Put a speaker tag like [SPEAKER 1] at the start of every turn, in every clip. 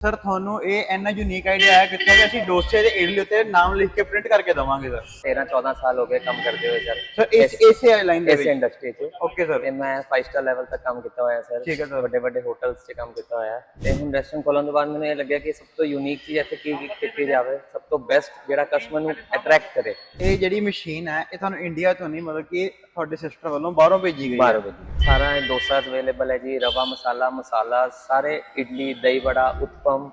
[SPEAKER 1] Sir ਤੁਹਾਨੂੰ ਇਹ ਇੰਨਾ ਯੂਨੀਕ ਆਈਡੀਆ ਆਇਆ ਕਿੱਥੋਂ ਕਿ ਅਸੀਂ ਡੋਸੇ ਦੇ ਇਡਲੀ ਉੱਤੇ ਨਾਮ ਲਿਖ ਕੇ ਪ੍ਰਿੰਟ ਕਰਕੇ ਦਵਾਂਗੇ ਸਰ
[SPEAKER 2] 13 14 ਸਾਲ ਹੋ ਗਏ ਕੰਮ ਕਰਦੇ ਹੋਏ ਸਰ
[SPEAKER 1] ਸਰ ਇਸ ਇਸੇ ਲਾਈਨ ਦੇ
[SPEAKER 2] ਇਸ
[SPEAKER 1] ਵਿੱਚ?
[SPEAKER 2] ਇੰਡਸਟਰੀ 'ਚ।
[SPEAKER 1] ਓਕੇ ਸਰ
[SPEAKER 2] ਤੇ ਮੈਂ 5 ਸਟਾਰ ਲੈਵਲ ਤੱਕ ਕੰਮ ਕੀਤਾ ਹੋਇਆ ਸਰ
[SPEAKER 1] ਠੀਕ ਹੈ sir।
[SPEAKER 2] ਵੱਡੇ ਵੱਡੇ ਹੋਟਲਸ 'ਚ ਕੰਮ ਕੀਤਾ ਹੋਇਆ। ਤੇ ਹੁਣ ਰੈਸਟੋਰੈਂਟ ਖੋਲਣ ਤੋਂ ਬਾਅਦ ਮੈਨੂੰ ਇਹ ਲੱਗਿਆ ਕਿ ਸਭ ਤੋਂ ਯੂਨੀਕ ਚੀਜ਼ ਇੱਥੇ ਕੀ ਕੀਤੀ ਜਾਵੇ ਸਭ ਤੋਂ ਬੈਸਟ ਜਿਹੜਾ ਕਸਟਮਰ ਨੂੰ ਅਟਰੈਕਟ ਕਰੇ।
[SPEAKER 1] ਇਹ ਜਿਹੜੀ ਮਸ਼ੀਨ ਹੈ ਇਹ ਤੁਹਾਨੂੰ ਇੰਡੀਆ ਤੋਂ ਨਹੀਂ ਮਤਲਬ ਕਿ ਤੁਹਾਡੇ ਸਿਸਟਰ ਵੱਲੋਂ ਬਾਹਰੋਂ ਭੇਜੀ ਗਈ ਹੈ।
[SPEAKER 2] ਬਾਰੋ ਵਜੇ ਸਾਰਾ ਡੋਸਾ ਅਵੇਲੇਬਲ ਹੈ ਜੀ ਰਵਾ ਮਸਾਲਾ ਮਸਾਲਾ ਸਾਰੇ ਇਡਲੀ ਦਹੀਂ ਵੜਾ ਉਤਪਮ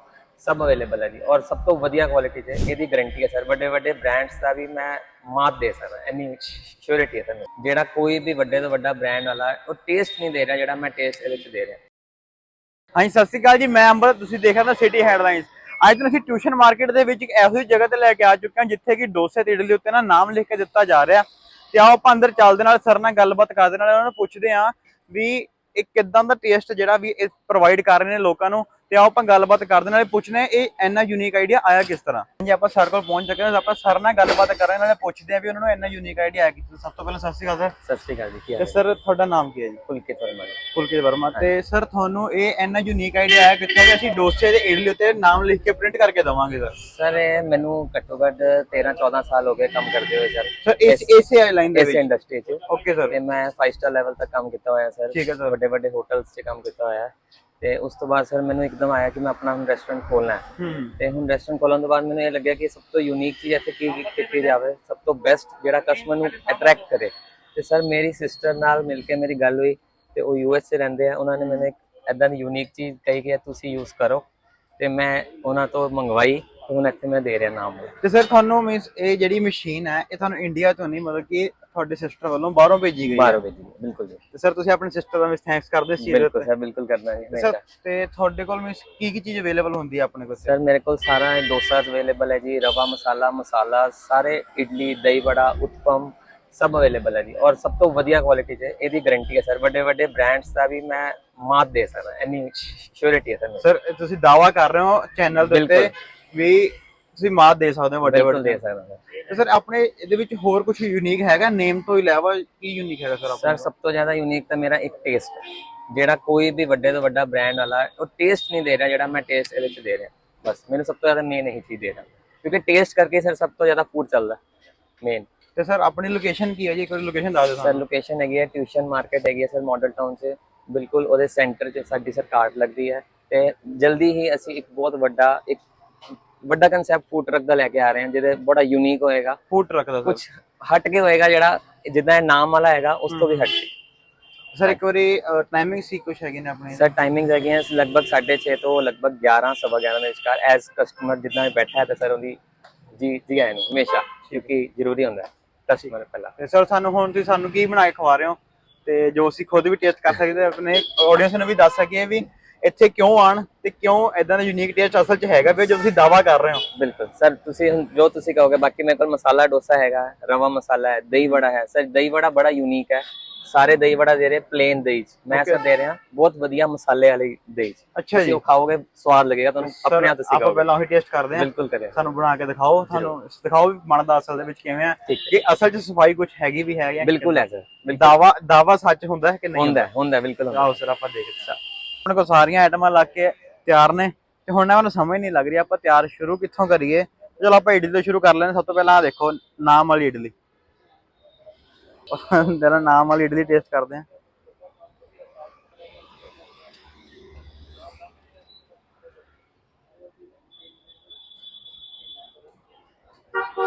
[SPEAKER 2] ਸਭ ਅਵੇਲੇਬਲ ਹੈ ਜੀ। ਔਰ ਸਭ ਤੋਂ ਵਧੀਆ ਕੁਆਲਿਟੀ 'ਚ ਇਹਦੀ ਗਾਰੰਟੀ ਹੈ ਸਰ ਵੱਡੇ ਵੱਡੇ ਬ੍ਰਾਂਡਸ ਦਾ ਵੀ ਮੈਂ ਮਾਤ ਦੇ ਸਕਦਾ, ਇੰਨੀ ਸ਼ੋਰਿਟੀ ਹੈ ਸਰ ਜਿਹੜਾ ਕੋਈ ਵੀ ਵੱਡੇ ਤੋਂ ਵੱਡਾ ਬ੍ਰਾਂਡ ਵਾਲਾ, ਉਹ ਟੇਸਟ ਨਹੀਂ ਦੇ ਰਿਹਾ ਜਿਹੜਾ ਮੈਂ ਟੇਸਟ ਇਹਦੇ ਵਿੱਚ ਦੇ ਰਿਹਾ।
[SPEAKER 1] ਹਾਂਜੀ, ਸਤਿ ਸ਼੍ਰੀ ਅਕਾਲ ਜੀ। ਮੈਂ ਅੰਬਰ ਤੁਸੀਂ ਦੇਖ ਰਹੇ ਹੋ ਸਿਟੀ ਹੈਡਲਾਈਨਸ ਅੱਜ ਤੋਂ ਅਸੀਂ ਟਿਊਸ਼ਨ ਮਾਰਕੀਟ ਦੇ ਵਿੱਚ ਇੱਕ ਇਹੋ ਜਿਹੀ ਜਗ੍ਹਾ ਤੇ ਲੈ ਕੇ ਆ ਚੁੱਕੇ ਹਾਂ, ਜਿੱਥੇ ਕਿ ਡੋਸੇ ਤੇ ਇਡਲੀ ਉੱਤੇ ਨਾ ਨਾਮ ਲਿਖ ਕੇ ਦਿੱਤਾ ਜਾ ਰਿਹਾ। ਤੇ ਆਓ ਆਪਾਂ ਅੰਦਰ ਚੱਲਦੇ ਨਾਲ ਸਰ ਨਾਲ ਗੱਲਬਾਤ ਕਰਦੇ ਨਾਲ ਉਹਨਾਂ ਨੂੰ ਪੁੱਛਦੇ ਹਾਂ ਵੀ ਇਹ ਕਿਦਾਂ ਦਾ ਟੇਸਟ ਜਿਹੜਾ ਵੀ ਇਹ ਪ੍ਰੋਵਾਈਡ ਕਰ ਰਹੇ ਨੇ ਲੋਕਾਂ ਨੂੰ। ਤੇ ਆਓ ਆਪਾਂ ਗੱਲਬਾਤ ਕਰਦੇ ਨਾਲੇ ਪੁੱਛਦੇ ਇਹ ਇੰਨਾ ਯੂਨੀਕ ਆਈਡੀਆ ਆਇਆ ਕਿਸ ਤਰ੍ਹਾਂ? ਜੀ ਆਪਾਂ ਸਰ ਕੋਲ ਪਹੁੰਚ ਚੁੱਕੇ ਹਾਂ। ਆਪਾਂ ਸਰ ਨਾਲ ਗੱਲਬਾਤ ਕਰ ਰਹੇ ਹਾਂ। ਨਾਲੇ ਪੁੱਛਦੇ ਹਾਂ ਵੀ ਉਹਨਾਂ ਨੂੰ ਇੰਨਾ ਯੂਨੀਕ ਆਈਡੀਆ ਆਇਆ ਕਿਸ ਸਭ ਤੋਂ ਪਹਿਲਾਂ ਸਤਿ ਸ਼੍ਰੀ ਅਕਾਲ ਸਰ।
[SPEAKER 2] ਸਤਿ ਸ਼੍ਰੀ ਅਕਾਲ ਜੀ ਕੀ
[SPEAKER 1] ਤੇ
[SPEAKER 2] ਹਾਲ ਹੈ?
[SPEAKER 1] ਸਰ ਤੁਹਾਡਾ ਨਾਮ ਕੀ ਹੈ ਜੀ?
[SPEAKER 2] ਪੁਲਕਿਤ ਵਰਮਾ ਜੀ।
[SPEAKER 1] ਪੁਲਕਿਤ ਵਰਮਾ। ਤੇ ਸਰ ਤੁਹਾਨੂੰ ਇਹ ਇੰਨਾ ਯੂਨੀਕ ਆਈਡੀਆ ਆਇਆ ਕਿੱਥੋਂ ਕਿ ਅਸੀਂ ਡੋਸੇ ਦੇ ਇਡਲੀ ਉੱਤੇ ਨਾਮ ਲਿਖ ਕੇ ਪ੍ਰਿੰਟ ਕਰਕੇ ਦਵਾਂਗੇ ਸਰ।
[SPEAKER 2] ਸਰ ਇਹ ਮੈਨੂੰ ਘੱਟੋ ਘੱਟ 13 14 ਸਾਲ ਹੋ ਗਏ ਕੰਮ ਕਰਦੇ ਹੋਏ ਸਰ।
[SPEAKER 1] ਸਰ ਇਸ ਇਸੇ ਲਾਈਨ ਦੇ
[SPEAKER 2] ਇਸ
[SPEAKER 1] ਵਿੱਚ?
[SPEAKER 2] ਇੰਡਸਟਰੀ 'ਚ।
[SPEAKER 1] Okay sir.
[SPEAKER 2] ਤੇ ਮੈਂ 5 ਸਟਾਰ ਲੈਵਲ ਤੱਕ ਕੰਮ ਕੀਤਾ ਹੋਇਆ ਸਰ।
[SPEAKER 1] ਠੀਕ ਹੈ sir।
[SPEAKER 2] ਵੱਡੇ ਵੱਡੇ ਹੋਟਲਸ 'ਚ ਕੰਮ ਕੀਤਾ ਹੋਇਆ। ਤੇ ਉਸ ਤੋਂ ਬਾਅਦ ਸਰ ਮੈਨੂੰ ਇੱਕਦਮ ਆਇਆ ਕਿ ਮੈਂ ਆਪਣਾ ਹੁਣ ਰੈਸਟੋਰੈਂਟ ਖੋਲਣਾ ਹੈ। ਤੇ ਹੁਣ ਰੈਸਟੋਰੈਂਟ ਖੋਲਣ ਤੋਂ ਬਾਅਦ ਮੈਨੂੰ ਇਹ ਲੱਗਿਆ ਕਿ ਸਭ ਤੋਂ ਯੂਨੀਕ ਚੀਜ਼ ਇੱਥੇ ਕੀ ਕੀਤੀ ਜਾਵੇ ਸਭ ਤੋਂ ਬੈਸਟ ਜਿਹੜਾ ਕਸਟਮਰ ਨੂੰ ਅਟਰੈਕਟ ਕਰੇ। ਤੇ ਸਰ ਮੇਰੀ ਸਿਸਟਰ ਨਾਲ ਮਿਲ ਕੇ ਮੇਰੀ ਗੱਲ ਹੋਈ ਤੇ ਉਹ ਯੂਐਸ 'ਚ ਰਹਿੰਦੇ ਆ ਉਹਨਾਂ ਨੇ ਮੈਨੂੰ ਇੱਕ ਐਦਾਂ ਦੀ ਯੂਨੀਕ ਚੀਜ਼ ਕਹੀ ਕਿ ਤੁਸੀਂ ਯੂਜ਼ ਕਰੋ। ਤੇ ਮੈਂ ਉਹਨਾਂ ਤੋਂ ਮੰਗਵਾਈ ਹੁਣ ਇੱਥੇ ਮੈਂ ਦੇ ਰਿਹਾ ਨਾਮ।
[SPEAKER 1] ਤੇ ਸਰ ਤੁਹਾਨੂੰ ਮੀਨਸ ਇਹ ਜਿਹੜੀ ਮਸ਼ੀਨ ਹੈ ਇਹ ਤੁਹਾਨੂੰ ਇੰਡੀਆ ਤੋਂ ਨਹੀਂ ਮਤਲਬ ਕਿ ਤੁਹਾਡੇ ਸਿਸਟਰ ਵੱਲੋਂ ਬਾਹਰੋਂ ਭੇਜੀ ਗਈ ਹੈ।
[SPEAKER 2] 12 ਵਜੇ ਬਿਲਕੁਲ ਜੀ।
[SPEAKER 1] ਤੇ ਸਰ ਤੁਸੀਂ ਆਪਣੇ ਸਿਸਟਰ ਦਾ ਵੀ ਥੈਂਕਸ ਕਰਦੇ ਸੀ
[SPEAKER 2] ਬਿਲਕੁਲ ਸਰ ਬਿਲਕੁਲ ਕਰਨਾ ਜੀ
[SPEAKER 1] ਸਰ ਤੇ ਤੁਹਾਡੇ ਕੋਲ ਮੀਨਸ ਕੀ ਕੀ ਚੀਜ਼ ਅਵੇਲੇਬਲ ਹੁੰਦੀ ਹੈ ਆਪਣੇ ਕੋਲ?
[SPEAKER 2] ਸਰ ਮੇਰੇ ਕੋਲ ਸਾਰਾ ਡੋਸਾ ਅਵੇਲੇਬਲ ਹੈ ਜੀ ਰਵਾ ਮਸਾਲਾ ਮਸਾਲਾ ਸਾਰੇ ਇਡਲੀ ਦਹੀਂ ਵੜਾ ਉਤਪਮ ਸਭ ਅਵੇਲੇਬਲ ਹੈ ਜੀ। ਔਰ ਸਭ ਤੋਂ ਵਧੀਆ ਕੁਆਲਿਟੀ 'ਚ ਹੈ। ਇਹਦੀ ਗਾਰੰਟੀ ਹੈ ਸਰ ਵੱਡੇ ਵੱਡੇ ਬ੍ਰਾਂਡਸ ਦਾ ਵੀ ਮੈਂ ਮਾਤ ਦੇ ਸਕਦਾ ਇੰਨੀ ਸ਼ੋਰਿਟੀ ਹੈ ਸਰ
[SPEAKER 1] ਸਰ ਤੁਸੀਂ ਦਾਵਾ ਕਰ ਰਹੇ ਹੋ ਚੈਨਲ ਦੇ ਉੱਤੇ। ਵੀ ਤੁਸੀਂ ਮਾਤ ਦੇ ਸਕਦੇ ਹੋ ਵੱਡੇ
[SPEAKER 2] ਬਿਲਕੁਲ
[SPEAKER 1] ਵੱਡੇ
[SPEAKER 2] ਦੇ। ਸਕਦਾ ਸਰ
[SPEAKER 1] ਤੇ ਸਰ ਆਪਣੇ ਇਹਦੇ ਵਿੱਚ ਹੋਰ ਕੁਝ ਯੂਨੀਕ ਹੈਗਾ? ਨੇਮ ਤੋਂ ਇਲਾਵਾ ਕੀ ਯੂਨੀਕ ਹੈਗਾ ਸਰ
[SPEAKER 2] ਸਰ ਸਭ ਤੋਂ ਜ਼ਿਆਦਾ ਯੂਨੀਕ ਤਾਂ ਮੇਰਾ ਇੱਕ ਟੇਸਟ ਹੈ। ਜਿਹੜਾ ਕੋਈ ਵੀ ਵੱਡੇ ਤੋਂ ਵੱਡਾ ਬ੍ਰਾਂਡ ਵਾਲਾ ਉਹ ਟੇਸਟ ਨਹੀਂ ਦੇ ਰਿਹਾ ਜਿਹੜਾ ਮੈਂ ਟੇਸਟ ਇਹਦੇ ਵਿੱਚ ਦੇ ਰਿਹਾ। ਬਸ ਮੈਨੂੰ ਸਭ ਤੋਂ ਜ਼ਿਆਦਾ ਮੇਨ ਇਹੀ ਚੀਜ਼ ਦੇ ਰਿਹਾ। ਕਿਉਂਕਿ ਟੇਸਟ ਕਰਕੇ ਸਰ ਸਭ ਤੋਂ ਜ਼ਿਆਦਾ ਫੂਡ ਚੱਲਦਾ ਮੇਨ
[SPEAKER 1] ਤੇ ਸਰ ਆਪਣੀ ਲੋਕੇਸ਼ਨ ਕੀ ਹੈ ਜੀ? ਇੱਕ ਵਾਰੀ ਲੋਕੇਸ਼ਨ ਦੱਸ ਦਿਓ
[SPEAKER 2] ਸਰ
[SPEAKER 1] ਸਾਨੂੰ
[SPEAKER 2] ਲੋਕੇਸ਼ਨ ਹੈਗੀ ਹੈ ਟਿਊਸ਼ਨ ਮਾਰਕੀਟ ਹੈਗੀ ਹੈ ਸਰ ਮਾਡਲ ਟਾਊਨ 'ਚ। ਬਿਲਕੁਲ ਉਹਦੇ ਸੈਂਟਰ 'ਚ ਸਾਡੀ ਸਰ ਕਾਰਟ ਲੱਗਦੀ ਹੈ। ਤੇ ਜਲਦੀ ਹੀ ਅਸੀਂ ਇੱਕ ਬਹੁਤ ਵੱਡਾ ਇੱਕ ਵੱਡਾ ਕਨਸੈਪਟ ਫੂਡ ਟਰੱਕ ਦਾ ਲੈ ਕੇ ਆ ਰਹੇ ਹਾਂ ਜਿਹਦੇ ਬੜਾ ਯੂਨੀਕ ਹੋਏਗਾ।
[SPEAKER 1] ਫੂਡ ਟਰੱਕ ਦਾ
[SPEAKER 2] ਕੁਝ ਹਟ ਕੇ ਹੋਏਗਾ ਜਿਹੜਾ ਜਿੱਦਾਂ ਇਹ ਨਾਮ ਵਾਲਾ ਹੈਗਾ ਉਸ ਤੋਂ ਵੀ ਹਟ ਕੇ।
[SPEAKER 1] ਸਰ ਇੱਕ ਵਾਰੀ ਟਾਈਮਿੰਗ ਸੀ ਕੁਝ ਹੈਗੀ ਨੇ ਆਪਣੇ?
[SPEAKER 2] ਸਰ ਟਾਈਮਿੰਗਸ ਹੈਗੀਆਂ ਲਗਭਗ 6:30 ਤੋਂ ਲਗਭਗ 11 ਸਵਾ 11 ਦੇ ਵਿਚਕਾਰ ਐਜ਼ ਕਸਟਮਰ ਜਿੱਦਾਂ ਇਹ ਬੈਠਾ ਹੈ ਤੇ ਸਰ ਉਹਦੀ ਜੀ ਜੀ ਆਇਆਂ ਨੂੰ ਹਮੇਸ਼ਾ ਕਿਉਂਕਿ ਜ਼ਰੂਰੀ ਹੁੰਦਾ ਹੈ ਕਸਟਮਰ ਪਹਿਲਾਂ।
[SPEAKER 1] ਤੇ ਸਰ ਸਾਨੂੰ ਹੁਣ ਤੁਸੀਂ ਸਾਨੂੰ ਕੀ ਬਣਾ ਕੇ ਖਵਾ ਰਹੇ ਹੋ? ਤੇ ਜੋ ਅਸੀਂ ਖੁਦ ਵੀ ਟੇਸਟ ਕਰ ਸਕਦੇ ਹਾਂ, ਆਪਣੇ ਆਡੀਅנס ਨੂੰ ਵੀ ਦੱਸ ਸਕੀਏ ਵੀ ਇੱਥੇ ਕਿਉਂ ਆਣ ਤੇ ਕਿਉਂ ਇਦਾਂ ਦਾ ਯੂਨੀਕ ਟੇਸਟ ਅਸਲ 'ਚ ਹੈਗਾ ਵੀ ਜੋ ਤੁਸੀਂ ਦਾਵਾ ਕਰ ਰਹੇ ਹੋ?
[SPEAKER 2] ਬਿਲਕੁਲ। ਸਰ ਤੁਸੀਂ ਹੁਣ ਜੋ ਤੁਸੀਂ ਕਹੋਗੇ ਬਾਕੀ ਮੇਰੇ ਕੋਲ ਮਸਾਲਾ ਡੋਸਾ ਹੈਗਾ ਰਵਾ ਮਸਾਲਾ ਹੈ ਦਹੀਂ ਵੜਾ ਹੈ। ਸਰ ਦਹੀਂ ਵੜਾ ਬੜਾ ਯੂਨੀਕ ਹੈ। ਸਾਰੇ ਦਹੀਂ ਵੜਾ ਦੇ ਰਹੇ ਪਲੇਨ ਦਹੀਂ 'ਚ। ਮੈਂ ਸਰ ਦੇ ਰਿਹਾ ਬਹੁਤ ਵਧੀਆ ਮਸਾਲੇ ਵਾਲੀ ਦਹੀਂ 'ਚ।
[SPEAKER 1] ਅੱਛਾ ਜੀ।
[SPEAKER 2] ਉਹ ਖਾਓਗੇ ਸਵਾਦ ਲੱਗੇਗਾ ਤੁਹਾਨੂੰ। ਆਪਣੇ ਆਪ ਤੁਸੀਂ
[SPEAKER 1] ਆਪਾਂ ਪਹਿਲਾਂ ਉਹੀ ਟੇਸਟ ਕਰਦੇ ਹਾਂ।
[SPEAKER 2] ਬਿਲਕੁਲ ਕਰਿਆ।
[SPEAKER 1] ਸਾਨੂੰ ਬਣਾ ਕੇ ਦਿਖਾਓ ਸਾਨੂੰ ਦਿਖਾਓ ਵੀ ਬਣਦਾ ਅਸਲ ਦੇ ਵਿੱਚ ਕਿਵੇਂ ਆ। ਕਿ ਅਸਲ 'ਚ ਸਫ਼ਾਈ ਕੁਝ ਹੈਗੀ ਵੀ ਹੈ ਜਾਂ
[SPEAKER 2] ਬਿਲਕੁਲ ਹੈ ਸਰ।
[SPEAKER 1] ਦਾਵਾ ਦਾਵਾ ਸੱਚ ਹੁੰਦਾ ਹੈ ਕਿ ਨਹੀਂ
[SPEAKER 2] ਹੁੰਦਾ ਹੁੰਦਾ? ਬਿਲਕੁਲ।
[SPEAKER 1] ਆਓ ਸਰ ਆਪਾਂ ਦੇਖਦੇ ਹਾਂ। ਆਪਣੇ ਕੋਲ ਸਾਰੀਆਂ ਆਈਟਮਾਂ ਲੱਗ ਕੇ ਤਿਆਰ ਨੇ ਤੇ ਹੁਣ ਨਾ ਮੈਨੂੰ ਸਮਝ ਨਹੀਂ ਲੱਗ ਰਹੀ ਆਪਾਂ ਤਿਆਰ ਸ਼ੁਰੂ ਕਿੱਥੋਂ ਕਰੀਏ। ਚਲੋ ਆਪਾਂ ਇਡਲੀ ਤੋਂ ਸ਼ੁਰੂ ਕਰ ਲੈਂਦੇ ਸਭ ਤੋਂ ਪਹਿਲਾਂ ਆਹ ਦੇਖੋ, ਨਾਮ ਵਾਲੀ ਇਡਲੀ। ਜਰਾ ਨਾਮ ਵਾਲੀ ਇਡਲੀ ਟੇਸਟ ਕਰਦੇ ਹਾਂ।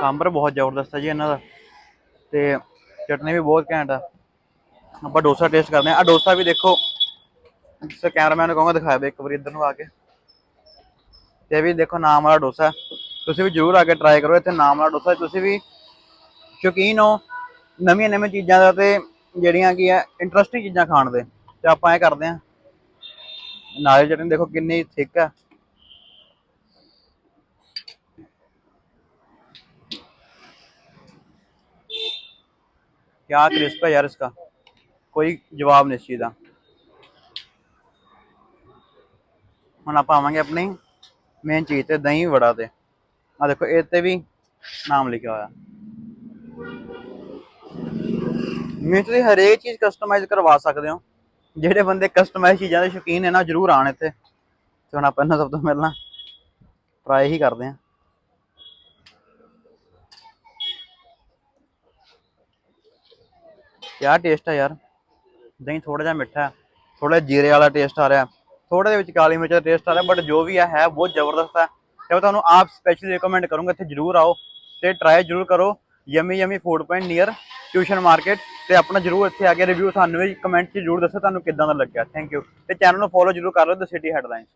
[SPEAKER 1] ਸਾਂਬਰ ਬਹੁਤ ਜ਼ਬਰਦਸਤ ਹੈ ਜੀ ਇਹਨਾਂ ਦਾ। ਤੇ ਚਟਨੀ ਵੀ ਬਹੁਤ ਘੈਂਟ ਆ। ਆਪਾਂ ਡੋਸਾ ਟੇਸਟ ਕਰਦੇ ਹਾਂ। ਆ ਡੋਸਾ ਵੀ ਦੇਖੋ ਸਰ ਕੈਮਰਾਮੈਨ ਨੂੰ ਕਹਾਂਗਾ ਦਿਖਾਇਆ ਵੇ ਇੱਕ ਵਾਰੀ ਇੱਧਰ ਨੂੰ ਆ ਕੇ ਤੇ ਇਹ ਵੀ ਦੇਖੋ ਨਾਮ ਵਾਲਾ ਡੋਸਾ ਹੈ। ਤੁਸੀਂ ਵੀ ਜਰੂਰ ਆ ਕੇ ਟਰਾਈ ਕਰੋ ਇੱਥੇ ਨਾਮ ਵਾਲਾ ਡੋਸਾ ਤੁਸੀਂ ਵੀ ਸ਼ੌਕੀਨ ਹੋ ਨਵੀਆਂ ਨਵੀਆਂ ਚੀਜ਼ਾਂ ਦਾ ਤੇ ਜਿਹੜੀਆਂ ਕੀ ਹੈ ਇੰਟਰਸਟਿੰਗ ਚੀਜ਼ਾਂ ਖਾਣ ਦੇ ਤੇ ਆਪਾਂ ਇਹ ਕਰਦੇ ਹਾਂ ਨਾਲੇ ਚਟਨੀ ਦੇਖੋ ਕਿੰਨੀ ਥਿਕ ਹੈ क्या क्रिस्प है यार इसका ਕੋਈ ਜਵਾਬ ਨਹੀਂ ਇਸ ਚੀਜ਼ ਦਾ ਹੁਣ ਆਪਾਂ ਆਵਾਂਗੇ ਆਪਣੀ ਮੇਨ ਚੀਜ਼ ਤੇ, ਦਹੀਂ ਵੜਾ ਤੇ। ਆ ਦੇਖੋ, ਇਹ ਤੇ ਵੀ ਨਾਮ ਲਿਖਿਆ ਹੋਇਆ। ਮੈਂ ਤੁਸੀਂ ਹਰੇਕ ਚੀਜ਼ ਕਸਟਮਾਈਜ਼ ਕਰਵਾ ਸਕਦੇ ਹੋ। ਜਿਹੜੇ ਬੰਦੇ ਕਸਟਮਾਈਜ਼ ਚੀਜ਼ਾਂ ਦੇ ਸ਼ੌਕੀਨ ਨੇ ਨਾ, ਜਰੂਰ ਆਣ ਇੱਥੇ। ਤੇ ਹੁਣ ਆਪਾਂ ਇਹਨਾਂ ਸਭ ਤੋਂ ਪਹਿਲਾਂ ਟਰਾਈ ਹੀ ਕਰਦੇ ਹਾਂ। ਕਿਆ ਟੇਸਟ ਆ ਯਾਰ? ਦਹੀਂ ਥੋੜਾ ਜਿਹਾ ਮਿੱਠਾ ਹੈ। ਥੋੜਾ ਜੀਰੇ ਵਾਲਾ ਟੇਸਟ ਆ ਰਿਹਾ। ਥੋੜਾ ਦੇ ਵਿੱਚ ਕਾਲੀ ਮਿਰਚ ਦਾ ਟੇਸਟ ਆ ਰਿਹਾ ਬਟ ਜੋ ਵੀ ਹੈ ਹੈ ਬਹੁਤ ਜ਼ਬਰਦਸਤ ਹੈ ਤੇ ਮੈਂ ਤੁਹਾਨੂੰ ਆਪ ਸਪੈਸ਼ਲੀ ਰეკਮੈਂਡ ਕਰੂੰਗਾ, ਇੱਥੇ ਜਰੂਰ ਆਓ ਤੇ ਟਰਾਈ ਜਰੂਰ ਕਰੋ। Yummy yummy food point near tuition market ਤੇ ਆਪਣਾ ਜਰੂਰ ਇੱਥੇ ਆ ਕੇ ਰਿਵਿਊ ਸਾਨੂੰ ਵੀ ਕਮੈਂਟ 'ਚ ਜਰੂਰ ਦੱਸੋ, ਤੁਹਾਨੂੰ ਕਿੱਦਾਂ ਦਾ ਲੱਗਿਆ। ਥੈਂਕ ਯੂ ਤੇ ਚੈਨਲ ਨੂੰ ਫੋਲੋ ਜਰੂਰ ਕਰ ਲਓ ਦ ਸਿਟੀ ਹੈਡਲਾਈਨਸ